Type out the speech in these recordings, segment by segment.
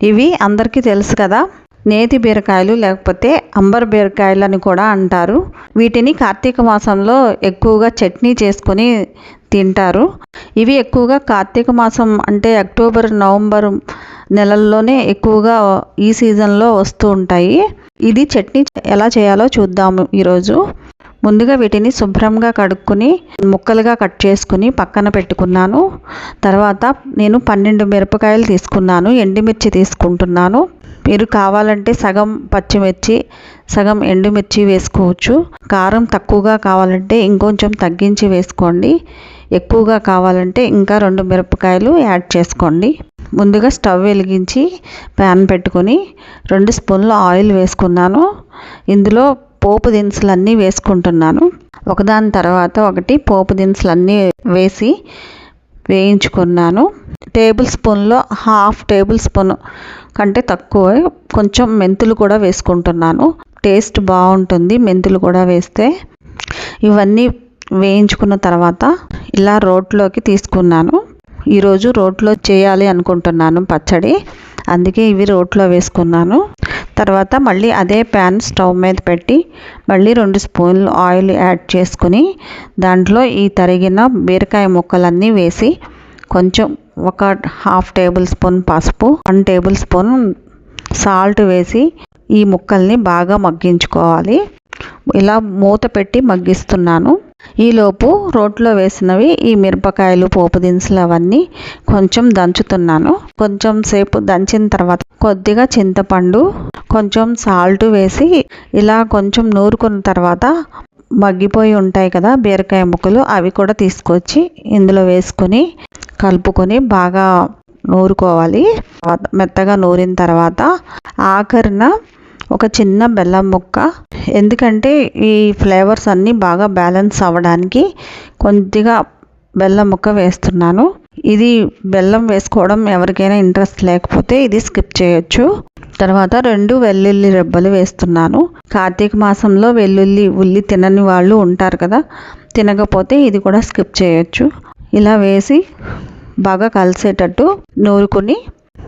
ఇవి అందరికీ తెలుసు కదా. నేతి బీరకాయలు లేకపోతే అంబర్ బీరకాయలు అని కూడా అంటారు. వీటిని కార్తీక మాసంలో ఎక్కువగా చట్నీ చేసుకొని తింటారు. ఇవి ఎక్కువగా కార్తీక మాసం అంటే అక్టోబర్ నవంబర్ నెలల్లోనే ఎక్కువగా ఈ సీజన్లో వస్తూ ఉంటాయి. ఇది చట్నీ ఎలా చేయాలో చూద్దాము ఈరోజు. ముందుగా వీటిని శుభ్రంగా కడుక్కొని ముక్కలుగా కట్ చేసుకుని పక్కన పెట్టుకున్నాను. తర్వాత నేను పన్నెండు మిరపకాయలు తీసుకున్నాను ఎండుమిర్చి తీసుకుంటున్నాను. మీరు కావాలంటే సగం పచ్చిమిర్చి సగం ఎండుమిర్చి వేసుకోవచ్చు. కారం తక్కువగా కావాలంటే ఇంకొంచెం తగ్గించి వేసుకోండి. ఎక్కువగా కావాలంటే ఇంకా రెండు మిరపకాయలు యాడ్ చేసుకోండి. ముందుగా స్టవ్ వెలిగించి ప్యాన్ పెట్టుకొని రెండు స్పూన్లు ఆయిల్ వేసుకున్నాను. ఇందులో పోపు దినుసులన్నీ వేసుకుంటున్నాను. ఒకదాని తర్వాత ఒకటి పోపు దినుసులన్నీ వేసి వేయించుకున్నాను. టేబుల్ స్పూన్లో హాఫ్ టేబుల్ స్పూన్ కంటే తక్కువ కొంచెం మెంతులు కూడా వేసుకుంటున్నాను. టేస్ట్ బాగుంటుంది మెంతులు కూడా వేస్తే. ఇవన్నీ వేయించుకున్న తర్వాత ఇలా రోట్లోకి తీసుకున్నాను. ఈరోజు రోట్లో చేయాలి అనుకుంటున్నాను పచ్చడి. అందుకే ఇవి రోట్లో వేసుకున్నాను. తర్వాత మళ్ళీ అదే ప్యాన్ స్టవ్ మీద పెట్టి మళ్ళీ రెండు స్పూన్లు ఆయిల్ యాడ్ చేసుకుని దాంట్లో ఈ తరిగిన బీరకాయ ముక్కలన్నీ వేసి కొంచెం ఒక హాఫ్ టేబుల్ స్పూన్ పసుపు వన్ టేబుల్ స్పూన్ సాల్ట్ వేసి ఈ ముక్కల్ని బాగా మగ్గించుకోవాలి. ఇలా మూత పెట్టి మగ్గిస్తున్నాను. ఈలోపు రోట్లో వేసినవి ఈ మిరపకాయలు పోపు దినుసులు అవన్నీ కొంచెం దంచుతున్నాను. కొంచెం సేపు దంచిన తర్వాత కొద్దిగా చింతపండు కొంచెం సాల్ట్ వేసి ఇలా కొంచెం నూరుకున్న తర్వాత మగ్గిపోయి ఉంటాయి కదా బీరకాయ ముక్కలు అవి కూడా తీసుకొచ్చి ఇందులో వేసుకొని కలుపుకొని బాగా నూరుకోవాలి. మెత్తగా నూరిన తర్వాత ఆఖరిన ఒక చిన్న బెల్లం ముక్క. ఎందుకంటే ఈ ఫ్లేవర్స్ అన్నీ బాగా బ్యాలెన్స్ అవ్వడానికి కొద్దిగా బెల్లం ముక్క వేస్తున్నాను. ఇది బెల్లం వేసుకోవడం ఎవరికైనా ఇంట్రెస్ట్ లేకపోతే ఇది స్కిప్ చేయొచ్చు. తర్వాత రెండు వెల్లుల్లి రెబ్బలు వేస్తున్నాను. కార్తీక మాసంలో వెల్లుల్లి ఉల్లి తినని వాళ్ళు ఉంటారు కదా తినకపోతే ఇది కూడా స్కిప్ చేయొచ్చు. ఇలా వేసి బాగా కలిసేటట్టు నూరుకుని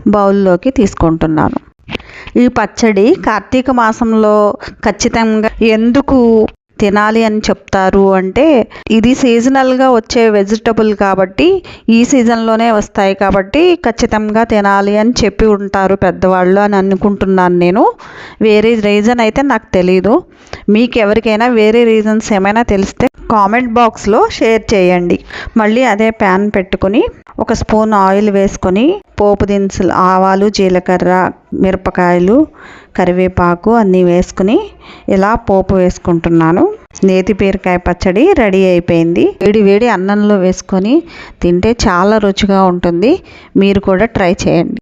బౌల్లోకి తీసుకుంటున్నాను. ఈ పచ్చడి కార్తీక మాసంలో ఖచ్చితంగా ఎందుకు తినాలి అని చెప్తారు అంటే ఇది సీజనల్గా వచ్చే వెజిటబుల్ కాబట్టి ఈ సీజన్లోనే వస్తాయి కాబట్టి ఖచ్చితంగా తినాలి అని చెప్పి ఉంటారు పెద్దవాళ్ళు అని అనుకుంటున్నాను నేను. వేరే రీజన్ అయితే నాకు తెలీదు. మీకు ఎవరికైనా వేరే రీజన్స్ ఏమైనా తెలిస్తే కామెంట్ బాక్స్లో షేర్ చేయండి. మళ్ళీ అదే ప్యాన్ పెట్టుకొని ఒక స్పూన్ ఆయిల్ వేసుకొని పోపు దినుసులు ఆవాలు జీలకర్ర మిరపకాయలు కరివేపాకు అన్నీ వేసుకుని ఇలా పోపు వేసుకుంటున్నాను. నేతి బీరకాయ పచ్చడి రెడీ అయిపోయింది. వేడి వేడి అన్నంలో వేసుకొని తింటే చాలా రుచిగా ఉంటుంది. మీరు కూడా ట్రై చేయండి.